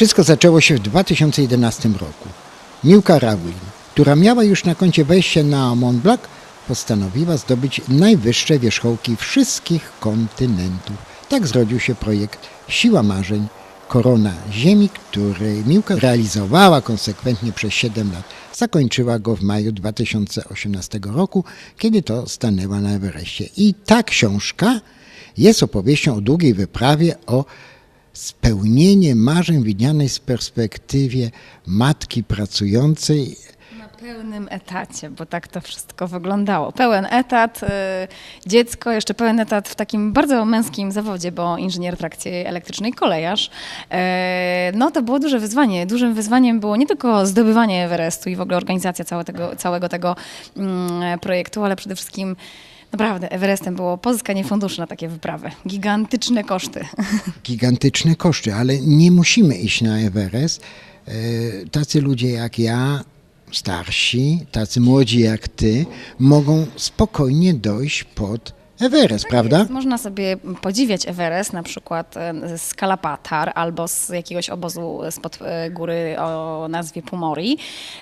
Wszystko zaczęło się w 2011 roku. Miłka Rawlin, która miała już na koncie wejście na Mont Blanc, postanowiła zdobyć najwyższe wierzchołki wszystkich kontynentów. Tak zrodził się projekt Siła Marzeń, Korona Ziemi, który Miłka realizowała konsekwentnie przez 7 lat. Zakończyła go w maju 2018 roku, kiedy to stanęła na Everestie. I ta książka jest opowieścią o długiej wyprawie, o spełnienie marzeń widnianej z perspektywie matki pracującej. Na pełnym etacie, bo tak to wszystko wyglądało. Pełen etat, y, dziecko, jeszcze pełen etat w takim bardzo męskim zawodzie, bo inżynier trakcji elektrycznej, kolejarz. E, No to było duże wyzwanie. Dużym wyzwaniem było nie tylko zdobywanie Everestu i w ogóle organizacja całego tego, całego tego mm, projektu, ale przede wszystkim naprawdę Everestem było pozyskanie funduszy na takie wyprawy. Gigantyczne koszty. Gigantyczne koszty, ale nie musimy iść na Everest. E, Tacy ludzie jak ja, starsi, tacy młodzi jak ty, mogą spokojnie dojść pod Everest, prawda? Jest. Można sobie podziwiać Everest, na przykład e, z Kalapatar albo z jakiegoś obozu spod e, góry o nazwie Pumori.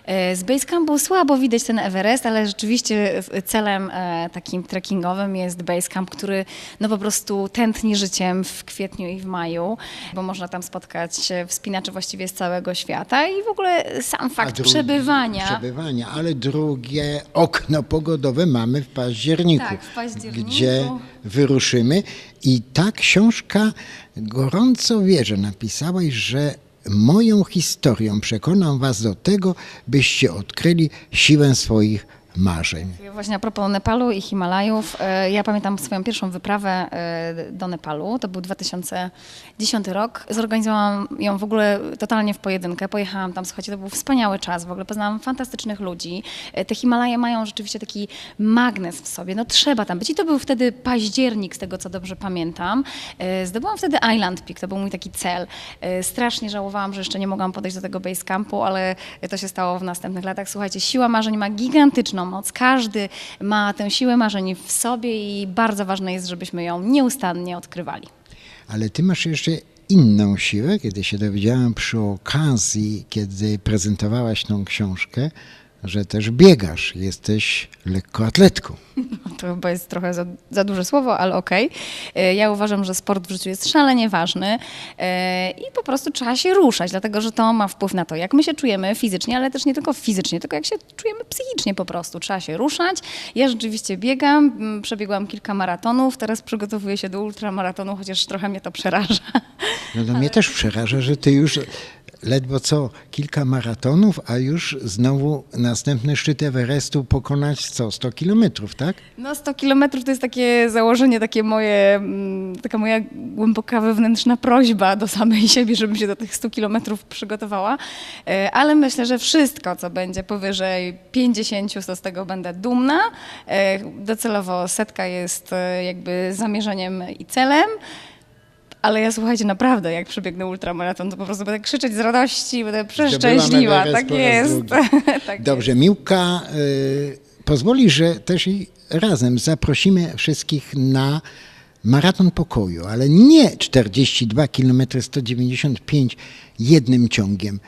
E, Z Basecampu słabo widać ten Everest, ale rzeczywiście celem takim trekkingowym jest Basecamp, który no po prostu tętni życiem w kwietniu i w maju, bo można tam spotkać wspinaczy właściwie z całego świata i w ogóle sam fakt drugi- przebywania. Przebywania, ale drugie okno pogodowe mamy w październiku. Tak, w październiku. Gdzie wyruszymy. I ta książka gorąco wierzę, napisałaś, że moją historią przekonam was do tego, byście odkryli siłę swoich marzeń. Właśnie a propos Nepalu i Himalajów, e, ja pamiętam swoją pierwszą wyprawę e, do Nepalu, to był 2010 rok. Zorganizowałam ją w ogóle totalnie w pojedynkę. Pojechałam tam, słuchajcie, to był wspaniały czas, w ogóle poznałam fantastycznych ludzi. E, Te Himalaje mają rzeczywiście taki magnes w sobie, no trzeba tam być. I to był wtedy październik, z tego co dobrze pamiętam. Zdobyłam wtedy Island Peak, to był mój taki cel. Strasznie żałowałam, że jeszcze nie mogłam podejść do tego base campu, ale to się stało w następnych latach. Słuchajcie, siła marzeń ma gigantyczną moc. Każdy ma tę siłę marzeń w sobie i bardzo ważne jest, żebyśmy ją nieustannie odkrywali. Ale ty masz jeszcze inną siłę, kiedy się dowiedziałem przy okazji, kiedy prezentowałaś tą książkę, że też biegasz, jesteś lekkoatletką. To chyba jest trochę za, za duże słowo, ale okej. E, Ja uważam, że sport w życiu jest szalenie ważny e, i po prostu trzeba się ruszać, dlatego że to ma wpływ na to, jak my się czujemy fizycznie, ale też nie tylko fizycznie, tylko jak się czujemy psychicznie po prostu. Trzeba się ruszać. Ja rzeczywiście biegam, przebiegłam kilka maratonów, teraz przygotowuję się do ultramaratonu, chociaż trochę mnie to przeraża. No to mnie też przeraża, że ty już ledwo co kilka maratonów, a już znowu następny szczyt Everestu pokonać co, 100 kilometrów, tak? No 100 kilometrów to jest takie założenie, takie moje, mm, taka moja głęboka wewnętrzna prośba do samej siebie, żebym się do tych 100 kilometrów przygotowała, E, ale myślę, że wszystko, co będzie powyżej 50, to z tego będę dumna. E, Docelowo setka jest e, jakby zamierzeniem i celem. Ale ja słuchajcie, naprawdę, jak przebiegnę ultramaraton, to po prostu będę krzyczeć z radości, będę przeszczęśliwa. Tak jest. tak Dobrze, Miłka y, pozwoli, że też i razem zaprosimy wszystkich na maraton pokoju, ale nie 42 km 195 jednym ciągiem.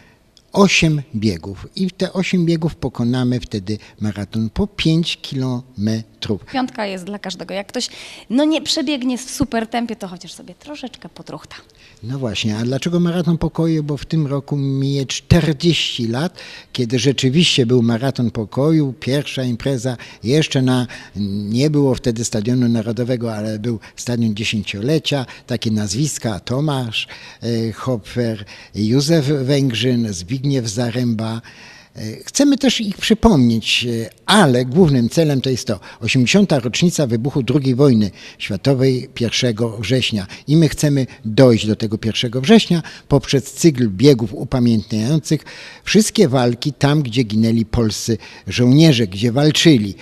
8 biegów i te 8 biegów pokonamy wtedy maraton po 5 kilometrów. Piątka jest dla każdego. Jak ktoś no nie przebiegnie w super tempie, to chociaż sobie troszeczkę potruchta. No właśnie, a dlaczego maraton pokoju? Bo w tym roku mije 40 lat, kiedy rzeczywiście był maraton pokoju, pierwsza impreza, jeszcze na, nie było wtedy Stadionu Narodowego, ale był Stadion Dziesięciolecia, takie nazwiska, Tomasz e, Hopfer, Józef Węgrzyn, Zbigniew Zaręba. E, Chcemy też ich przypomnieć, e, ale głównym celem to jest to 80. rocznica wybuchu II wojny światowej 1 września i my chcemy dojść do tego 1 września poprzez cykl biegów upamiętniających wszystkie walki tam, gdzie ginęli polscy żołnierze, gdzie walczyli.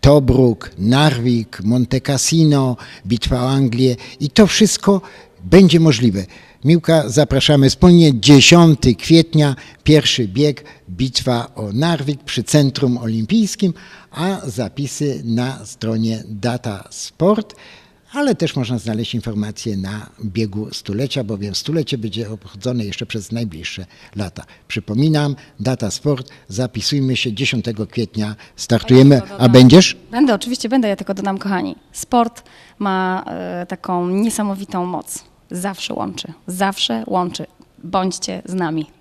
Tobruk, Narvik, Monte Cassino, bitwa o Anglię i to wszystko będzie możliwe. Miłka, zapraszamy wspólnie 10 kwietnia, pierwszy bieg, bitwa o Narvik przy Centrum Olimpijskim, a zapisy na stronie Data Sport. ale też można znaleźć informacje na biegu stulecia, bowiem stulecie będzie obchodzone jeszcze przez najbliższe lata. Przypominam, data sport, zapisujmy się 10 kwietnia, startujemy, Ja a będziesz? Będę, oczywiście będę, ja tylko dodam, kochani. Sport ma e, taką niesamowitą moc. Zawsze łączy, zawsze łączy. Bądźcie z nami.